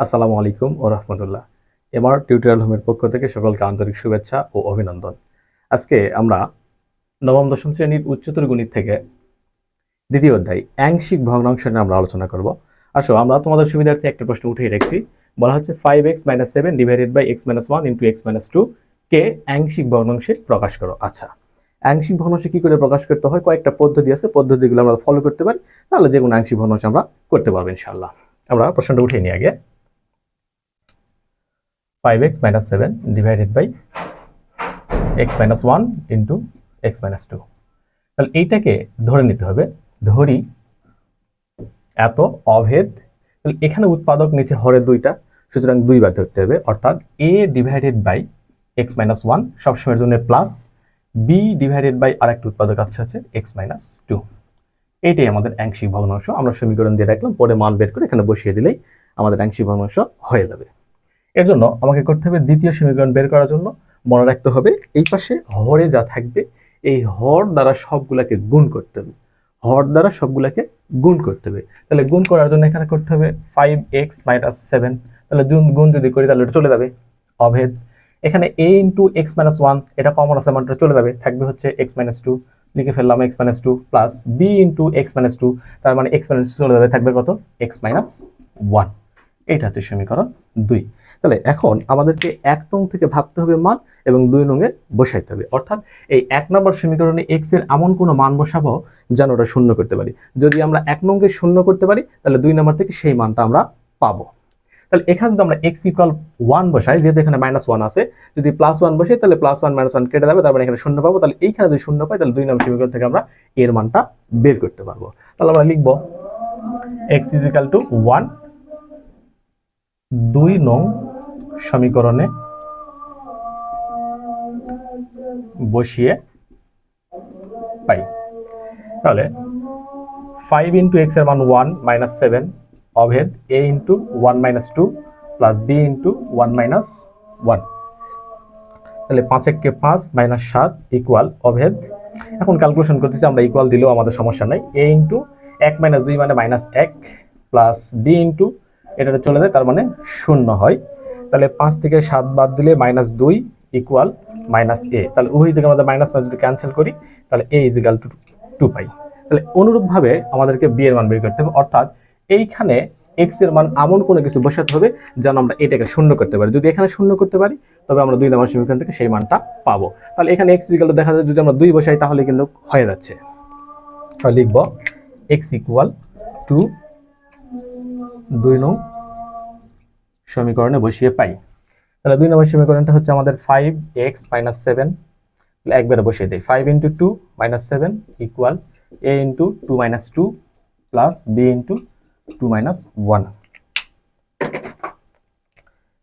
আসসালামু আলাইকুম ও রহমতুল্লাহ। MR tutorial হোমের পক্ষ থেকে সকলকে আন্তরিক শুভেচ্ছা ও অভিনন্দন। আজকে আমরা নবম, দশম শ্রেণির উচ্চতর গণিত থেকে দ্বিতীয় অধ্যায়, আংশিক ভগ্নাংশ নিয়ে আমরা আলোচনা করব। আসো, আমরা তোমাদের সুবিধার্থে একটা প্রশ্ন উঠিয়ে রেখেছি। বলা হচ্ছে five x minus seven divided by x minus one into x minus two কে আংশিক ভগ্নাংশে প্রকাশ করো। আচ্ছা আংশিক ভগ্নাংশে কি করে প্রকাশ করতে হয়? কয়েকটা পদ্ধতি আছে। পদ্ধতিগুলো আমরা ফলো করতে পারি। তাহলে যে কোনো আংশিক ভগ্নাংশ আমরা করতে পারব ইনশাআল্লাহ। আমরা প্রশ্নটা উঠিয়ে নিই আগে। Five x minus seven divided by x minus one into x minus two তাহলে এইটাকে ধরে নিতে হবে, ধরি এত অভেদ, তাহলে এখানে উৎপাদক নিচে হরের দুইটা, সুতরাং দুইবার ধরতে হবে, অর্থাৎ A divided by x minus one সবসময়ের জন্য প্লাস বি ডিভাইডেড বাই আরেকটা উৎপাদক আছে হচ্ছে এক্স মাইনাস টু এইটাই আমাদের আংশিক ভগ্নাংশ, আমরা সমীকরণ দিয়ে রাখলাম, পরে মান বের করে এখানে বসিয়ে দিলেই আমাদের আংশিক ভগ্নাংশ হয়ে যাবে। এর জন্য আমাকে করতে হবে দ্বিতীয় সমীকরণ বের করার জন্য। মনে রাখতে হবে, এই পাশে হরে যা থাকবে, এই হর দ্বারা সবগুলাকে গুণ করতে হবে। হর দ্বারা সবগুলাকে গুণ করতে হবে। তাহলে গুণ করার জন্য এখানে করতে হবে ফাইভ এক্স মাইনাস সেভেন তাহলে গুণ গুণ যদি করি, তাহলে চলে যাবে অভেদ। এখানে A into x minus one এটা কমন আছে মানটা চলে যাবে। থাকবে হচ্ছে এক্স মাইনাস টু লিখে ফেললাম x minus two plus b into x minus two তার মানে এক্স মাইনাস চলে যাবে। থাকবে কত? এক্স মাইনাস ওয়ান এইটা হচ্ছে সমীকরণ দুই। তাহলে এখন আমাদেরকে এক নং থেকে ভাবতে হবে মান এবং দুই নঙে বসাইতে হবে। অর্থাৎ এই এক নম্বর সমীকরণে এক্সের এমন কোনো মান বসাবো যেন ওটা শূন্য করতে পারি। যদি আমরা এক নংকে শূন্য করতে পারি, তাহলে দুই নম্বর থেকে সেই মানটা আমরা পাবো। তাহলে এখানে যদি আমরা এক্স ইকুয়াল ওয়ান বসাই, যেহেতু এখানে মাইনাস ওয়ান আছে, যদি প্লাস ওয়ান বসে, তাহলে প্লাস ওয়ান মাইনাস ওয়ান কেটে যাবে তারপরে এখানে শূন্য পাবো। তাহলে এইখানে যদি শূন্য পাই, তাহলে দুই নম্বর সমীকরণ থেকে আমরা এর মানটা বের করতে পারব। তাহলে আমরা লিখব এক্স ইজ টু ওয়ান দুই নং সমীকরণে বসিয়ে পাই। তাহলে ফাইভ ইন্টু এক্সের মান ওয়ান মাইনাস সেভেন অভেদ a into one minus two plus b into one minus one তাহলে পাঁচ এককে পাঁচ মাইনাস সাত ইকুয়াল অভেদ। এখন ক্যালকুলেশন করতেছি, আমরা ইকুয়াল দিলেও আমাদের সমস্যা নাই। এ ইন্টু এক মাইনাস দুই মানে মাইনাস এক প্লাস বি ইন্টু এটা চলে যায়, তার মানে শূন্য হয়। তাহলে পাঁচ থেকে সাত বাদ দিলে মাইনাস দুই ইকুয়াল মাইনাস এ তাহলে উভয় থেকে আমাদের মাইনাস যদি ক্যান্সেল করি, তাহলে a is equal to two পাই তাহলে অনুরূপভাবে আমাদেরকে বি এর মান বের করতে হবে। অর্থাৎ এইখানে এক্সের মান এমন কোনো কিছু বসাতে হবে যেন আমরা এটাকে শূন্য করতে পারি। যদি এখানে শূন্য করতে পারি, তবে আমরা দুই নম্বর সমীকরণ থেকে সেই মানটা পাবো। তাহলে এখানে এক্স ইকাল দেখা যায় যদি আমরা দুই বসাই, তাহলে কিন্তু হয়ে যাচ্ছে। লিখব এক্স ইকুয়াল টু দুই নং সমীকরণে বসিয়ে পাই। তাহলে দুই নম্বর সমীকরণটা হচ্ছে আমাদের ফাইভ এক্স মাইনাস সেভেন একবারে বসিয়ে দিই। Five into two minus seven equal a into two minus two plus b into two minus one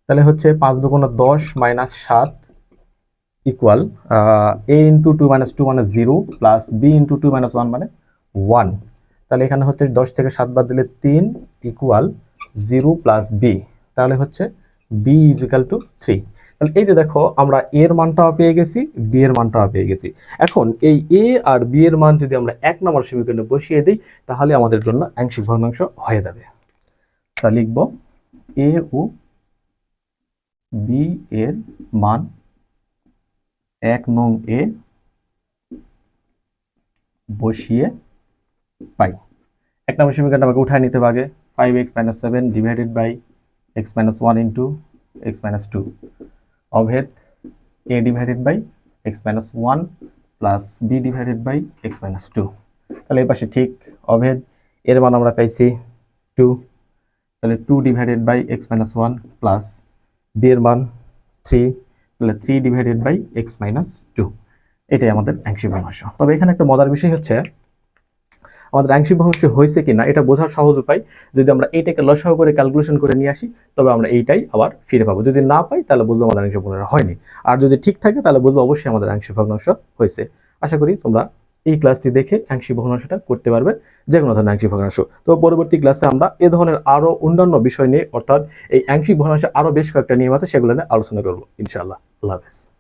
তাহলে হচ্ছে পাঁচ দুগুণ দশ মাইনাস সাত equal a into two minus two মানে zero plus b into two minus one মানে one তাহলে এখানে হচ্ছে দশ থেকে সাত বাদ দিলে তিন ইকুয়াল জিরো প্লাস বি তাহলে হচ্ছে b is equal to three তাহলে এই যে দেখো, আমরা এর মানটাও পেয়ে গেছি বি এর মানটাও পেয়ে গেছি। এখন এই এ আর বি এর মান যদি আমরা এক নম্বর সমীকরণে বসিয়ে দিই, তাহলে আমাদের জন্য আংশিক ভগ্নাংশ হয়ে যাবে। তা লিখব এ ও বি এর মান এক নং এ বসিয়ে পাই। এক নম্বর সমীকরণটা আমাকে উঠায় নিতে হবে five x minus seven divided by x minus one into x minus two অভেদ a divided by x minus one plus b divided by x minus two তাহলে এই পাশে ঠিক অভেদ, এর মান আমরা পাইছি টু তাহলে two divided by x minus one plus b এর মান থ্রি তাহলে three divided by x minus two এটাই আমাদের আংশিক ভগ্নাংশ তবে এখানে একটা মজার বিষয় হচ্ছে আমাদের আংশিক ভগ্নাংশ হয়েছে কিনা এটা বোঝার সহজ উপায়। যদি আমরা এইটাকে লসাও করে ক্যালকুলেশন করে নিয়ে আসি, তবে আমরা এইটাই আবার ফিরে পাবো। যদি না পাই, তাহলে বুঝব আমাদের আংশিক ভগ্নাংশ হয়নি। আর যদি ঠিক থাকে, তাহলে বুঝব অবশ্যই আমাদের আংশিক ভগ্নাংশ হয়েছে। আশা করি তোমরা এই ক্লাসটি দেখে আংশিক ভগ্নাংশটা করতে পারবে যে কোনো ধরনের আংশিক ভগ্নাংশ। তো পরবর্তী ক্লাসে আমরা এ ধরনের আরও অন্যান্য বিষয় নিয়ে, অর্থাৎ এই আংশিক ভগ্নাংশে আরও বেশ কয়েকটা নিয়ম আছে, সেগুলো নিয়ে আলোচনা করব। ইনশাআল্লাহ। আল্লাহ হাফেজ।